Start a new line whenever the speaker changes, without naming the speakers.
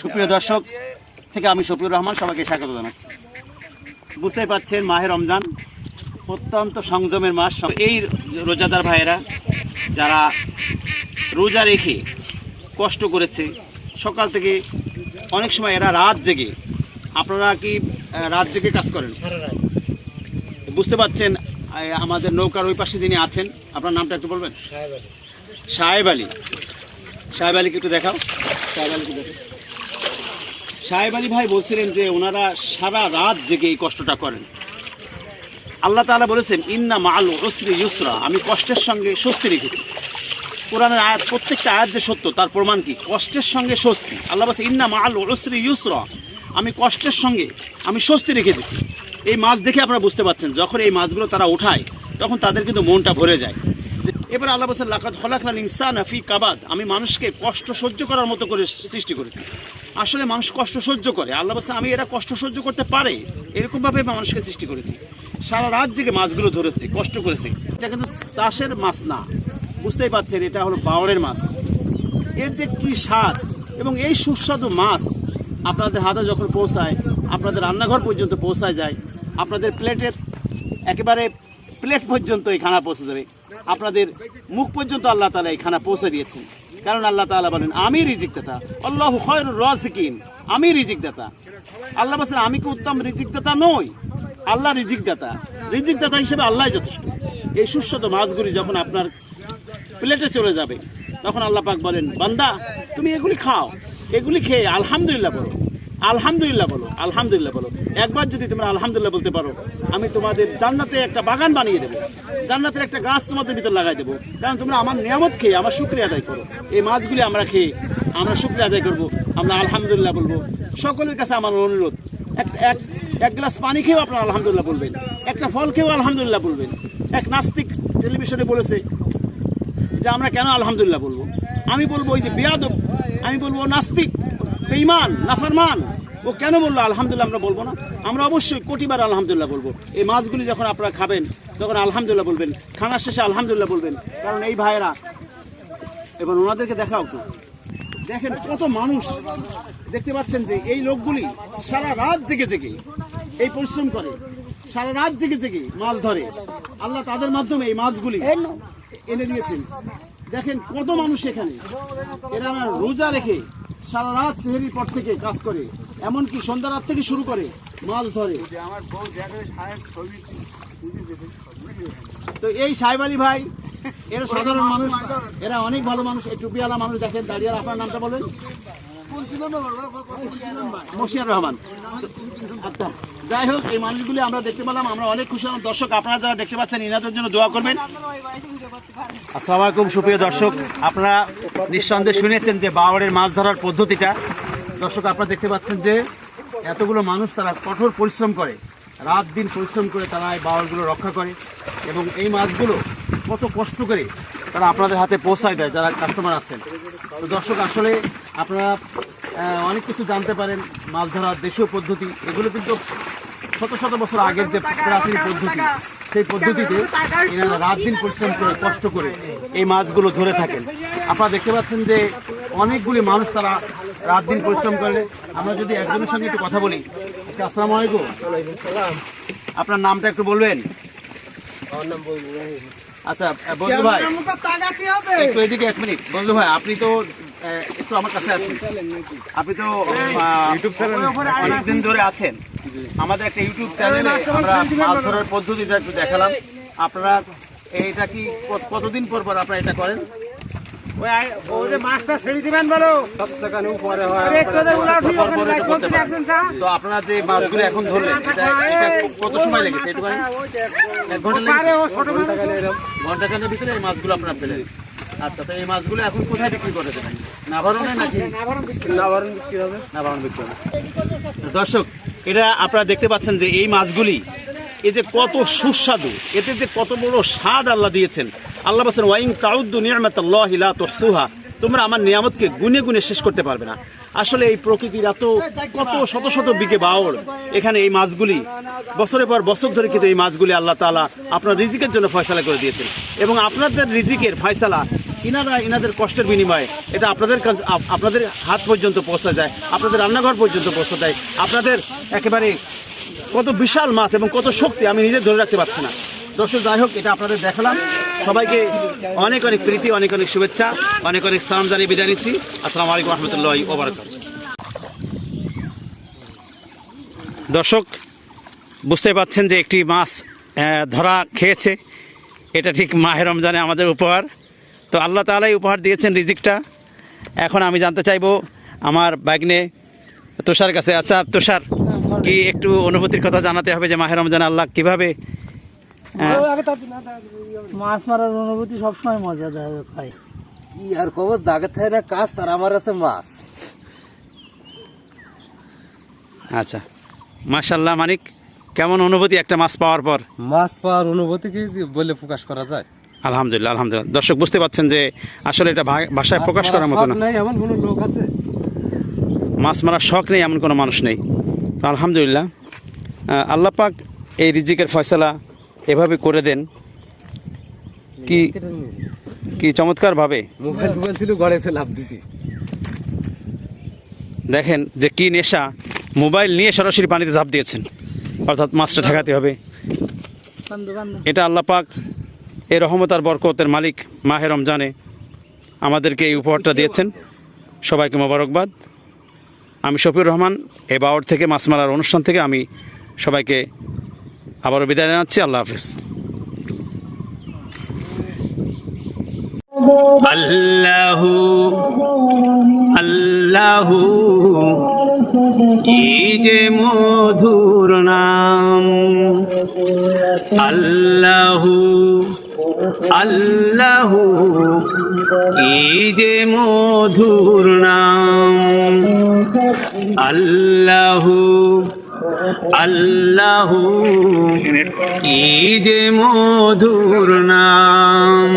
সুপ্রিয় দর্শক থেকে আমি শফিউর রহমান সবাইকে স্বাগত জানাচ্ছি। বুঝতেই পাচ্ছেন মাহে রমজান অত্যন্ত সংযমের মাস। এই রোজাদার ভাইয়েরা যারা রোজা রেখে কষ্ট করেছে সকাল থেকে অনেক সময় এরা রাত জেগে আপনারা কি রাত জেগে কাজ করেন? বুঝতে পাচ্ছেন আমাদের নৌকার ওই পাশে যিনি আছেন আপনার নামটা একটু বলবেন? সাহেব আলী। সাহেব আলীকে একটু দেখাও। সাহেব আলীকে দেখাও সাহেব আলী ভাই বলছিলেন যে ওনারা সারা রাত জেগে এই কষ্টটা করেন। আল্লাহ তাআলা বলেছেন, ইন্না মাল ওসরি ইউসরা। আমি কষ্টের সঙ্গে স্বস্তি রেখেছি। কোরআনের আয়াত, প্রত্যেকটা আয়াত যে সত্য, তার প্রমাণ কি? কষ্টের সঙ্গে স্বস্তি। আল্লাহ বলছে ইন্না মাল ওসরি ইউসরা। আমি কষ্টের সঙ্গে, আমি স্বস্তি রেখে দিচ্ছি এই মাছ দেখে আপনারা বুঝতে পারছেন, যখন এই মাছগুলো তারা ওঠায় তখন তাদের কিন্তু মনটা ভরে যায়। এবার আল্লাহ বলছেন লাকাত হলাকলাল ইনসান আফি কাবাদ। আমি মানুষকে কষ্ট সহ্য করার মতো করে সৃষ্টি করেছি। আসলে মানুষ কষ্ট সহ্য করে। আল্লাহ বলছে, আমি এরা কষ্ট সহ্য করতে পারে? এরকমভাবে মানুষকে সৃষ্টি করেছি। সারা রাত জেগে মাছগুলো ধরেছে, কষ্ট করেছে। এটা কিন্তু চাষের মাছ না। বুঝতেই পারছেন, এটা হলো বাওড়ের মাছ। এর যে কি স্বাদ এবং এই সুস্বাদু মাছ আপনাদের হাতে যখন পৌঁছায়, আপনাদের রান্নাঘর পর্যন্ত পৌঁছায় যায়, আপনাদের প্লেটের একেবারে প্লেট পর্যন্ত এই খানা পৌঁছে যাবে। আপনাদের মুখ পর্যন্ত আল্লাহ তালা এই খানা পৌঁছে দিয়েছেন। কারণ আল্লাহ তালা বলেন, আমি রিজিক দাতা আল্লাহ খয়রুর রাজিকিন। আমি রিজিক দাতা আল্লাহ বলছেন, আমি কি উত্তম রিজিক দাতা নই? আল্লাহ রিজিক দাতা রিজিক দাতা হিসেবে আল্লাহ যথেষ্ট। এই সুস্বাদু মাছগুলি যখন আপনার প্লেটে চলে যাবে, তখন আল্লাহ পাক বলেন, বান্দা, তুমি এগুলি খাও। এগুলি খেয়ে আলহামদুলিল্লাহ বলো। আলহামদুলিল্লাহ বলো আলহামদুলিল্লাহ বলো। একবার যদি তোমরা আলহামদুলিল্লাহ বলতে পারো, আমি তোমাদের জান্নাতে একটা বাগান বানিয়ে দেবো। জান্নাতের একটা গাছ তোমাদের ভিতর লাগাই দেবো। কারণ তোমরা আমার নিয়ামত খেয়ে আমার শুক্রিয়া আদায় করো। এই মাছগুলি আমরা খেয়ে আমরা শুক্রিয়া আদায় করব, আমরা আলহামদুলিল্লাহ বলব। সকলের কাছে আমার অনুরোধ, এক এক এক গ্লাস পানি খেয়েও আপনারা আলহামদুলিল্লাহ বলবেন। একটা ফল খেয়েও আলহামদুলিল্লাহ বলবেন। এক নাস্তিক টেলিভিশনে বলেছে যে আমরা কেন আলহামদুলিল্লাহ বলব? আমি বলব ওই যে বেয়াদব আমি বলব নাস্তিক, বেঈমান, নাফরমান। ও কেন বলল, আলহামদুলিল্লাহ আমরা বলব না। আমরা অবশ্যই কোটিবার আলহামদুলিল্লাহ বলব। এই মাছগুলি যখন আপনারা খাবেন, তখন আলহামদুলিল্লাহ বলবেন। খানার শেষে আলহামদুলিল্লাহ বলবেন। কারণ এই ভাইয়েরা, এবার ওনাদেরকে দেখাও তো। দেখেন কত মানুষ দেখতে পাচ্ছেন যে এই লোকগুলি সারা রাত জেগে জেগে এই পরিশ্রম করে। সারা রাত জেগে জেগে মাছ ধরে। আল্লাহ তাদের মাধ্যমে এই মাছগুলি এনে দিয়েছেন। দেখেন কত মানুষ এখানে। এরা আমার রোজা রেখে সারা রাত সেহেরির পর থেকে কাজ করে, এমনকি সন্ধ্যা রাত থেকে শুরু করে মাছ ধরে। তো এই সাহেব আলী ভাই, এরা সাধারণ মানুষ, এরা অনেক ভালো মানুষ। এই টুপিওয়ালা মানুষ দেখেন, দাঁড়িয়ে আপনার নামটা বলেন মশিয়ার রহমান। আচ্ছা যাই হোক, এই মানুষগুলি আমরা দেখতে পেলাম, আমরা অনেক খুশি হলাম। দর্শক, আপনারা যারা দেখতে পাচ্ছেন, ইনাদের জন্য দোয়া করবেন। আসসালামু আলাইকুম সুপ্রিয় দর্শক, আপনারা নিঃসন্দেহে শুনেছেন যে বাওয়ারের মাছ ধরার পদ্ধতিটা। দর্শক, আপনারা দেখতে পাচ্ছেন যে এতগুলো মানুষ তারা কঠোর পরিশ্রম করে। রাত দিন পরিশ্রম করে তারা এই বাওয়ারগুলো রক্ষা করে এবং এই মাছগুলো কত কষ্ট করে তারা আপনাদের হাতে পৌঁছায় দেয়, যারা কাস্টমার আছেন। তো দর্শক, আসলে আপনারা অনেক কিছু জানতে পারেন মাছ ধরার দেশীয় পদ্ধতি এগুলো কিন্তু শত শত বছর আগের যে প্রাচীন পদ্ধতি সেই পদ্ধতিতে এনারা রাত দিন পরিশ্রম করে কষ্ট করে এই মাছগুলো ধরে থাকেন। আপনারা দেখতে পাচ্ছেন যে অনেকগুলি মানুষ তারা রাত দিন পরিশ্রম করে। আমরা যদি একজনের সঙ্গে একটু কথা বলি আসসালাম আসসালামু আলাইকুম। আপনার নামটা একটু বলবেন? আচ্ছা বন্ধু ভাই একটু এদিকে এক মিনিট। বন্ধু ভাই আপনি তো একটু আমার কাছে আসুন। আপনি তো ইউটিউব চ্যানেল অনেকদিন ধরে আছেন। আমাদের একটা ইউটিউব চ্যানেলে আমরা মাছ ধরার পদ্ধতিটা একটু দেখালাম। আপনারা এইটা কি কতদিন পর পর আপনারা এটা করেন? তো আপনারা যে মাছগুলো এখন ধরলেন এটা এটা কত সময় লেগেছে এক
ঘণ্টা।
ঘণ্টা খানের ভিতরে এই মাছগুলো আপনারা পেলেন আচ্ছা তো এই মাছগুলো এখন কোথায় বিক্রি করে দেবেন? নাভারণে নাকি? নাভারণ বিক্রি হবে। নাভারণ বিক্রি হবে। দর্শক এটা আপনারা দেখতে পাচ্ছেন যে এই মাছগুলি এ যে কত সুস্বাদু এতে যে কত বড় স্বাদ আল্লাহ দিয়েছেন। আল্লাহ বলছেন ওয়াইং তাউদ্দু হিলা তোর তুহসুহা। তোমরা আমার নিয়ামতকে গুনে গুনে শেষ করতে পারবে না। আসলে এই প্রকৃতির এত কত শত শত বিকে বাওড় এখানে এই মাছগুলি, বছরের পর বছর ধরে কিন্তু এই মাছগুলি আল্লাহ তাআলা আপনার রিজিকের জন্য ফয়সালা করে দিয়েছেন। এবং আপনাদের রিজিকের ফয়সালা ইনারা ইনাদের কষ্টের বিনিময়ে এটা আপনাদের কাজ আপনাদের হাত পর্যন্ত পৌঁছা যায়, আপনাদের রান্নাঘর পর্যন্ত পৌঁছে যায় আপনাদের একেবারে কত বিশাল মাছ এবং কত শক্তি আমি নিজে ধরে রাখতে পারছি না। দর্শক, যাই হোক, এটা আপনাদের দেখালাম। সবাইকে অনেক অনেক প্রীতি, অনেক অনেক শুভেচ্ছা, অনেক অনেক সালাম জানিয়ে বিদায় নিচ্ছি। আসসালামু আলাইকুম রহমতুল্লাহ ওবরাকাত। দর্শক, বুঝতে পাচ্ছেন যে একটি মাছ ধরা খেয়েছে। এটা ঠিক মাহে রমজানে আমাদের উপহার। তো আল্লাহ তালাই উপহার দিয়েছেন রিজিকটা। এখন আমি জানতে চাইব, আমার বাগনে তুষার কাছে। আচ্ছা তুষার, কি একটু অনুভূতির কথা জানাতে হবে যে মাহে রমজানে আল্লাহ কীভাবে
মাছ মারার অনুভূতি সবসময় মজাদার হয়।
কি আর খবর জাগে থাকে না কাজ তার আমার আছে মাছ।
আচ্ছা। মাশাল্লাহ মানিক কেমন অনুভূতি একটা মাছ পাওয়ার পর?
মাছ পাওয়ার অনুভূতি কি বলে প্রকাশ করা যায়?
আলহামদুলিল্লাহ আলহামদুলিল্লাহ। দর্শক বুঝতে পাচ্ছেন যে আসলে এটা ভাষায় প্রকাশ করার মতো না।
এমন কোনো লোক আছে?
মাছ মারার শখ নেই এমন কোনো মানুষ নেই। তো আলহামদুলিল্লাহ আল্লাহ পাক এই রিজিকের ফয়সালা এভাবে করে দেন? কি কি চমৎকারভাবে?
মোবাইল মোবাইল ছিল গড়ে লাভ দিছি।
দেখেন যে কি নেশা। মোবাইল নিয়ে সরাসরি পানিতে ঝাঁপ দিয়েছেন। অর্থাৎ মাছটা ঠেকাতে হবে। এটা আল্লাহ পাক এই রহমত আর বরকতের মালিক মাহে রমজানে আমাদেরকে এই উপহারটা দিয়েছেন। সবাইকে মোবারকবাদ। আমি শফিউর রহমান এ বাওয়ার থেকে মাছ মারার অনুষ্ঠান থেকে আমি সবাইকে আবারও বিদায় জানাচ্ছি, আল্লাহ হাফিজ। আল্লাহু আল্লাহু যে মধুর নাম। আল্লাহু আল্লাহু, এই যে মধুর নাম। আল্লাহু আল্লাহু কি যে মধুর নাম।